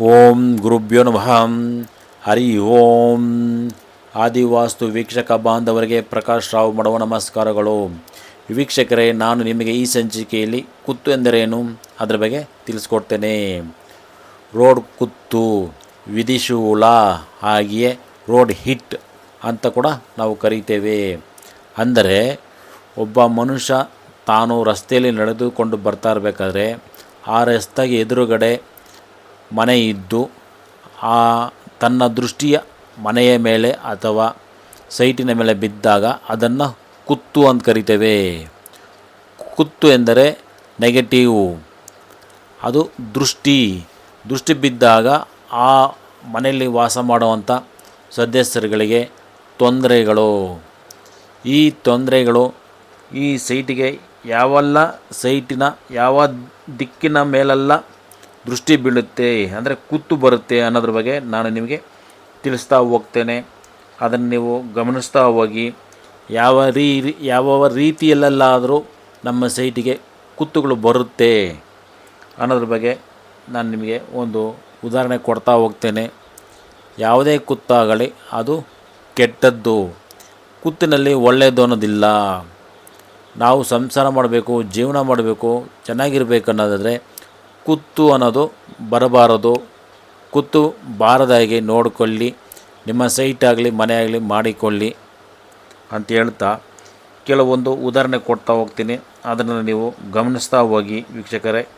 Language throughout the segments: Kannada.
ಓಂ ಗುರುಭ್ಯೋ ನಮಃ. ಹರಿ ಓಂ. ಆದಿವಾಸ್ತು ವೀಕ್ಷಕ ಬಾಂಧವರಿಗೆ ಪ್ರಕಾಶ್ ರಾವ್ ಮಾಡುವ ನಮಸ್ಕಾರಗಳು. ವೀಕ್ಷಕರೇ, ನಾನು ನಿಮಗೆ ಈ ಸಂಚಿಕೆಯಲ್ಲಿ ಕುತ್ತು ಎಂದರೇನು? ಅದರ ಬಗ್ಗೆ ತಿಳಿಸ್ಕೊಡ್ತೇನೆ. ರೋಡ್ ಕುತ್ತು ವಿಧಿಶೂಲ ಹಾಗೆಯೇ ರೋಡ್ ಹಿಟ್ ಅಂತ ಕೂಡ ನಾವು ಕರೀತೇವೆ. ಅಂದರೆ, ಒಬ್ಬ ಮನುಷ್ಯ ತಾನು ರಸ್ತೆಯಲ್ಲಿ ನಡೆದುಕೊಂಡು ಬರ್ತಾ ಇರಬೇಕಾದ್ರೆ, ಆ ರಸ್ತೆಗೆ ಎದುರುಗಡೆ ಮನೆ ಇದ್ದು ಆ ತನ್ನ ದೃಷ್ಟಿಯ ಮನೆಯ ಮೇಲೆ ಅಥವಾ ಸೈಟಿನ ಮೇಲೆ ಬಿದ್ದಾಗ ಅದನ್ನು ಕುತ್ತು ಅಂತ ಕರಿತೇವೆ. ಕುತ್ತು ಎಂದರೆ ನೆಗೆಟಿವ್ ಅದು ದೃಷ್ಟಿ. ದೃಷ್ಟಿ ಬಿದ್ದಾಗ ಆ ಮನೆಯಲ್ಲಿ ವಾಸ ಮಾಡುವಂಥ ಸದಸ್ಯರುಗಳಿಗೆ ತೊಂದರೆಗಳು. ಈ ತೊಂದರೆಗಳು ಈ ಸೈಟಿಗೆ ಯಾವೆಲ್ಲ, ಸೈಟಿನ ಯಾವ ದಿಕ್ಕಿನ ಮೇಲೆಲ್ಲ ದೃಷ್ಟಿ ಬೀಳುತ್ತೆ ಅಂದರೆ ಕುತ್ತು ಬರುತ್ತೆ ಅನ್ನೋದ್ರ ಬಗ್ಗೆ ನಾನು ನಿಮಗೆ ತಿಳಿಸ್ತಾ ಹೋಗ್ತೇನೆ. ಅದನ್ನು ನೀವು ಗಮನಿಸ್ತಾ ಹೋಗಿ. ಯಾವ ರೀ ಯಾವ ರೀತಿಯಲ್ಲೆಲ್ಲಾದರೂ ನಮ್ಮ ಸೈಟಿಗೆ ಕುತ್ತುಗಳು ಬರುತ್ತೆ ಅನ್ನೋದ್ರ ಬಗ್ಗೆ ನಾನು ನಿಮಗೆ ಒಂದು ಉದಾಹರಣೆ ಕೊಡ್ತಾ ಹೋಗ್ತೇನೆ. ಯಾವುದೇ ಕುತ್ತಾಗಲಿ ಅದು ಕೆಟ್ಟದ್ದು. ಕುತ್ತಿನಲ್ಲಿ ಒಳ್ಳೆಯದು ಅನ್ನೋದಿಲ್ಲ. ನಾವು ಸಂಸಾರ ಮಾಡಬೇಕು, ಜೀವನ ಮಾಡಬೇಕು, ಚೆನ್ನಾಗಿರ್ಬೇಕು ಅನ್ನೋದಾದರೆ ಕುತ್ತು ಅನ್ನೋದು ಬರಬಾರದು. ಕುತ್ತು ಬಾರದಾಗಿ ನೋಡಿಕೊಳ್ಳಿ. ನಿಮ್ಮ ಸೈಟ್ ಆಗಲಿ, ಮನೆ ಆಗಲಿ ಮಾಡಿಕೊಳ್ಳಿ ಅಂತ ಹೇಳ್ತಾ ಕೆಲವೊಂದು ಉದಾಹರಣೆ ಕೊಡ್ತಾ ಹೋಗ್ತೀನಿ. ಅದನ್ನು ನೀವು ಗಮನಿಸ್ತಾ ಹೋಗಿ ವೀಕ್ಷಕರೇ.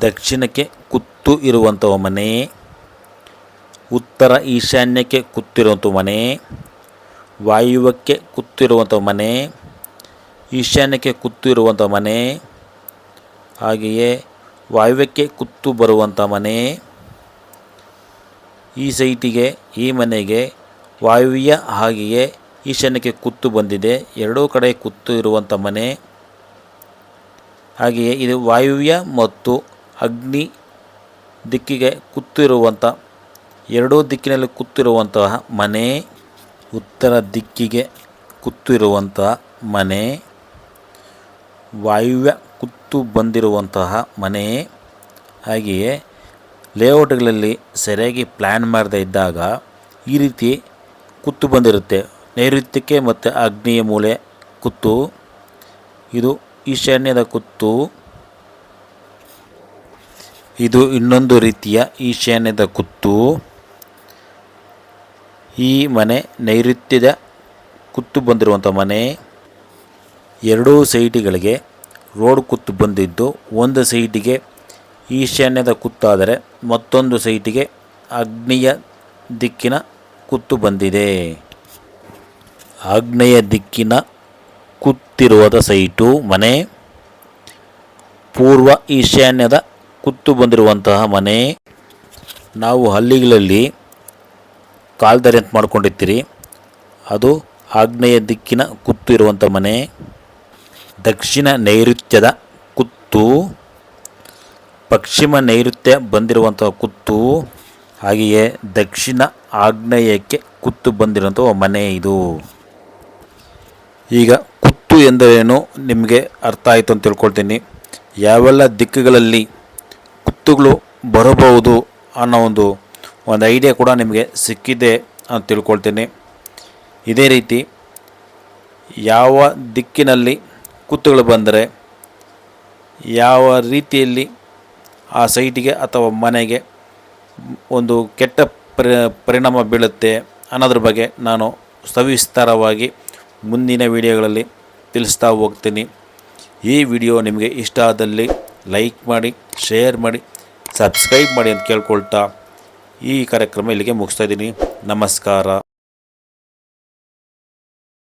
ದಕ್ಷಿಣಕ್ಕೆ ಕುತ್ತು ಇರುವಂಥ ಮನೆ. ಉತ್ತರ ಈಶಾನ್ಯಕ್ಕೆ ಕುತ್ತಿರುವಂಥ ಮನೆ. ವಾಯುವ್ಯಕ್ಕೆ ಕುತ್ತಿರುವಂಥ ಮನೆ. ಈಶಾನ್ಯಕ್ಕೆ ಕುತ್ತು ಇರುವಂಥ ಮನೆ. ಹಾಗೆಯೇ ವಾಯುವ್ಯಕ್ಕೆ ಕುತ್ತು ಬರುವಂಥ ಮನೆ, ಈ ಸೈಟಿಗೆ, ಈ ಮನೆಗೆ ವಾಯುವ್ಯ ಹಾಗೆಯೇ ಈಶಾನ್ಯಕ್ಕೆ ಕುತ್ತು ಬಂದಿದೆ. ಎರಡೂ ಕಡೆ ಕುತ್ತು ಇರುವಂಥ ಮನೆ. ಹಾಗೆಯೇ ಇದು ವಾಯುವ್ಯ ಮತ್ತು ಅಗ್ನಿ ದಿಕ್ಕಿಗೆ ಕುತ್ತಿರುವಂಥ ಎರಡೂ ದಿಕ್ಕಿನಲ್ಲಿ ಕುತ್ತಿರುವಂತಹ ಮನೆ, ಉತ್ತರ ದಿಕ್ಕಿಗೆ ಕುತ್ತಿರುವಂತಹ ಮನೆ. ವಾಯುವ್ಯ ಕುತ್ತು ಬಂದಿರುವಂತಹ ಮನೆ. ಹಾಗೆಯೇ ಲೇಔಟ್ಗಳಲ್ಲಿ ಸರಿಯಾಗಿ ಪ್ಲ್ಯಾನ್ ಮಾಡದೇ ಇದ್ದಾಗ ಈ ರೀತಿ ಕುತ್ತು ಬಂದಿರುತ್ತೆ. ನೈಋತ್ಯಕ್ಕೆ ಮತ್ತು ಅಗ್ನಿಯ ಮೂಲೆ ಕುತ್ತು. ಇದು ಈಶಾನ್ಯದ ಕುತ್ತು. ಇದು ಇನ್ನೊಂದು ರೀತಿಯ ಈಶಾನ್ಯದ ಕುತ್ತು. ಈ ಮನೆ ನೈಋತ್ಯದ ಕುತ್ತು ಬಂದಿರುವಂಥ ಮನೆ. ಎರಡೂ ಸೈಟಿಗಳಿಗೆ ರೋಡ್ ಕುತ್ತು ಬಂದಿದ್ದು. ಒಂದು ಸೈಟಿಗೆ ಈಶಾನ್ಯದ ಕುತ್ತಾದರೆ ಮತ್ತೊಂದು ಸೈಟಿಗೆ ಆಗ್ನೇಯ ದಿಕ್ಕಿನ ಕುತ್ತು ಬಂದಿದೆ. ಆಗ್ನೇಯ ದಿಕ್ಕಿನ ಕುತ್ತಿರುವುದ ಸೈಟು ಮನೆ. ಪೂರ್ವ ಈಶಾನ್ಯದ ಕುತ್ತು ಬಂದಿರುವಂತಹ ಮನೆ. ನಾವು ಹಳ್ಳಿಗಳಲ್ಲಿ ಕಾಲ್ದಾರಿ ಅಂತ ಮಾಡ್ಕೊಂಡಿರ್ತೀರಿ. ಅದು ಆಗ್ನೇಯ ದಿಕ್ಕಿನ ಕುತ್ತು ಇರುವಂಥ ಮನೆ. ದಕ್ಷಿಣ ನೈಋತ್ಯದ ಕುತ್ತು, ಪಶ್ಚಿಮ ನೈಋತ್ಯ ಬಂದಿರುವಂಥ ಕುತ್ತು, ಹಾಗೆಯೇ ದಕ್ಷಿಣ ಆಗ್ನೇಯಕ್ಕೆ ಕುತ್ತು ಬಂದಿರುವಂಥ ಮನೆ ಇದು. ಈಗ ಕುತ್ತು ಎಂದರೇನು? ನಿಮಗೆ ಅರ್ಥ ಆಯಿತು ಅಂತ ತಿಳ್ಕೊಳ್ತೀನಿ. ಯಾವೆಲ್ಲ ದಿಕ್ಕುಗಳಲ್ಲಿ ಕುತ್ತುಗಳು ಬರಬಹುದು ಅನ್ನೋ ಒಂದು ಒಂದು ಐಡಿಯಾ ಕೂಡ ನಿಮಗೆ ಸಿಕ್ಕಿದೆ ಅಂತ ತಿಳ್ಕೊಳ್ತೀನಿ. ಇದೇ ರೀತಿ ಯಾವ ದಿಕ್ಕಿನಲ್ಲಿ ಕುತ್ತುಗಳು ಬಂದರೆ ಯಾವ ರೀತಿಯಲ್ಲಿ ಆ ಸೈಟಿಗೆ ಅಥವಾ ಮನೆಗೆ ಒಂದು ಕೆಟ್ಟ ಪರಿ, ಪರಿಣಾಮ ಬೀಳುತ್ತೆ ಅನ್ನೋದ್ರ ಬಗ್ಗೆ ನಾನು ಸವಿಸ್ತಾರವಾಗಿ ಮುಂದಿನ ವಿಡಿಯೋಗಳಲ್ಲಿ ತಿಳಿಸ್ತಾ ಹೋಗ್ತೀನಿ. ಈ ವಿಡಿಯೋ ನಿಮಗೆ ಇಷ್ಟ ಆದಲ್ಲಿ ಲೈಕ್ ಮಾಡಿ, ಶೇರ್ ಮಾಡಿ, ಸಬ್ಸ್ಕ್ರೈಬ್ ಮಾಡಿ ಅಂತ ಕೇಳ್ಕೊಳ್ತಾ ಈ ಕಾರ್ಯಕ್ರಮ ಇಲ್ಲಿಗೆ ಮುಗಿಸ್ತಾ ಇದ್ದೀನಿ. ನಮಸ್ಕಾರ.